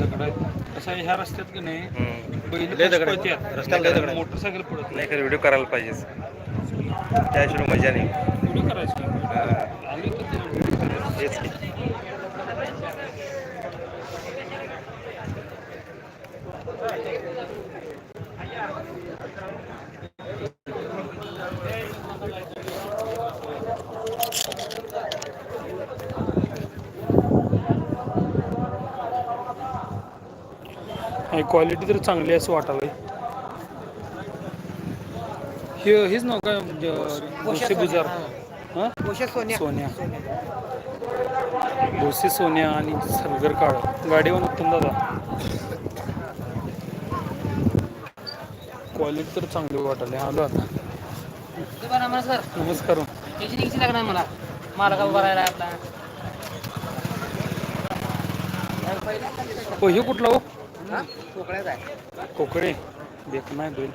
दगड आहेत ह्या रस्त्यात की नाही. बैल लय दगड. रस्त्याला लय. मोटरसायकल पडत नाही नाही खरं व्हिडिओ करायला पाहिजे त्याशिवाय मजा नाही व्हिडिओ करायची हा. आली तर ते व्हिडिओ करायची. तेच की आणि क्वालिटी तर चांगली असं वाटायला हे हेच नाव काय भोसे बुजार. हां? सोन्या. भोसे सोन्या आणि सलगर काळ. गाडीवर उत्तम दादा. क्वालिटी तर चांगली वाटायली आलो आता. नमस्कार. नमस्कार. लागणार मला. आपला. हो हे कुठला हो? कोकळ्यात आहे. कोकडे नाही बैल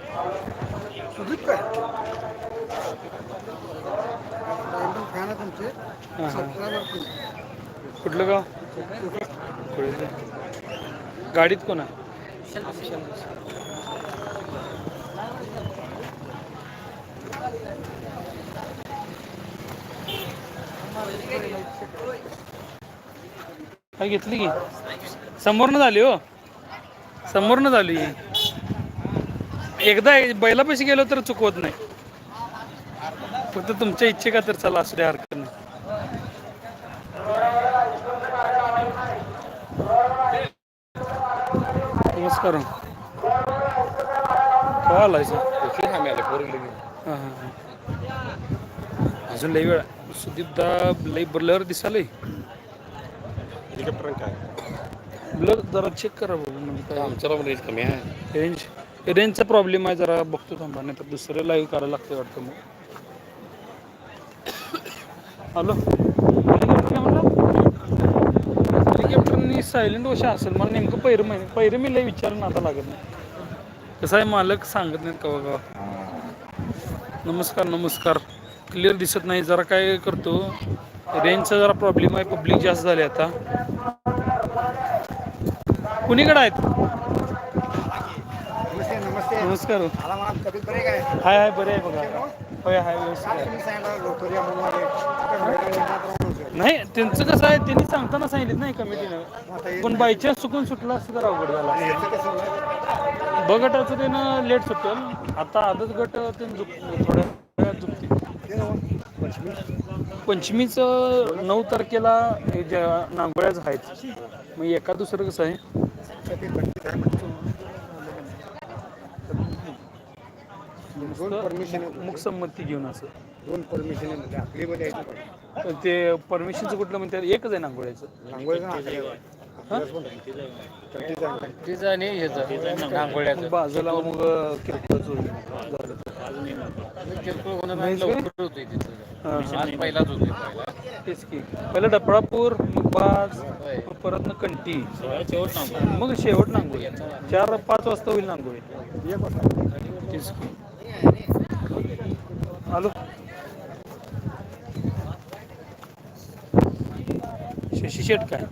हां हां. कुठलं गाव? कुठलं? गाडीत कोण आहे? काय घेतली की? समोरनं झाली हो. समोरनं झाली. एकदा बैला पैसे गेलो तर चुकवत नाही. फक्त तुमच्या इच्छे का तर चला असू द्या हरकत नाही. नमस्कार. अजून लई वेळ. सुदीपदा लई ब्लर दिसालय. काय? ब्लर जरा चेक करा बघू म्हणजे काय आमच्याला पण रेंज कमी आहे. रेंज रेंजचा प्रॉब्लेम आहे जरा बघतो थांबा नाही तर दुसरं लाईव्ह करायला लागतं वाटतं मग. हॅलो हेलिकॉप्टरनी सायलेंट वशा असेल मला नेमकं पैरं माहिती पैरं मी लई विचारून आता लागत नाही. कसं आहे मालक सांगत नाहीत कवा कवा नमस्कार नमस्कार. क्लिअर दिसत नाही जरा काय करतो? रेंजचा जरा प्रॉब्लेम आहे पब्लिक जास्त झाले आता. कुणीकडे आहेत? नमस्ते नमस्ते. नमस्कार. हाय हाय बरे आहे बघा. होय हाय व्यवस्थित. नाही त्यांचं कसं आहे त्यांनी सांगताना सांगितलं नाही कमिटीनं पण बायचान्स चुकून सुटला असं तर अवघड झाला? ब गटाचं त्यानं लेट सुटेल. आता आदत गट ते थोड्या वेळात. पंचमीचं नऊ तारखेला हे ज्या नांगोळ्याच आहेत. मग एका दुसरं कसं आहे? ते पंचवीस आहे म्हणतो. दोन परमिशन मुख संमती घेऊन असं दोन परमिशन आपली मध्ये यायचं पण. ते परमिशनचं कुठलं म्हणतात एकच आहे नांगोळ्याचं आहे. आहे. आणि ह्याचं नांगोळ्याचं मग बाजूला मग किरकोळच. किरकोळ होणं नाहीच काय? लवकर होतोय तिथं हां. आज पहिलाच पहिला तेच की. पहिलं डपळापूर पाच मग परत कंटी. शेवट मग शेवट नांगोळी. चार पाच वाजता होईल नांगोळी. तेच की. हॅलो शशी शेट काय?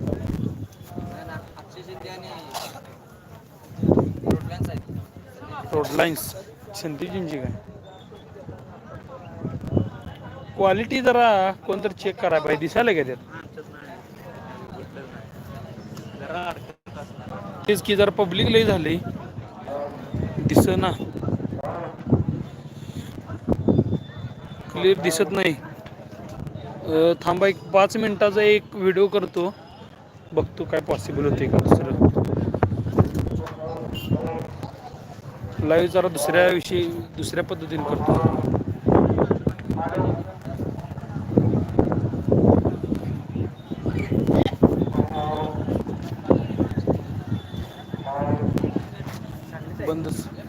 रोड लाईन्स जिंजी काय? क्वालिटी जरा कोणतरी चेक करा पाहिजे दिसायला का त्यात तेच की जरा पब्लिक लई झाली. दिस ना क्लिअर दिसत नाही. थांबा एक पाच मिनिटाचा एक व्हिडिओ करतो. बघतो काय पॉसिबल होते का दुसरं. लाईव्ह जरा दुसऱ्या विषयी दुसऱ्या पद्धतीने करतो. ಬಂದು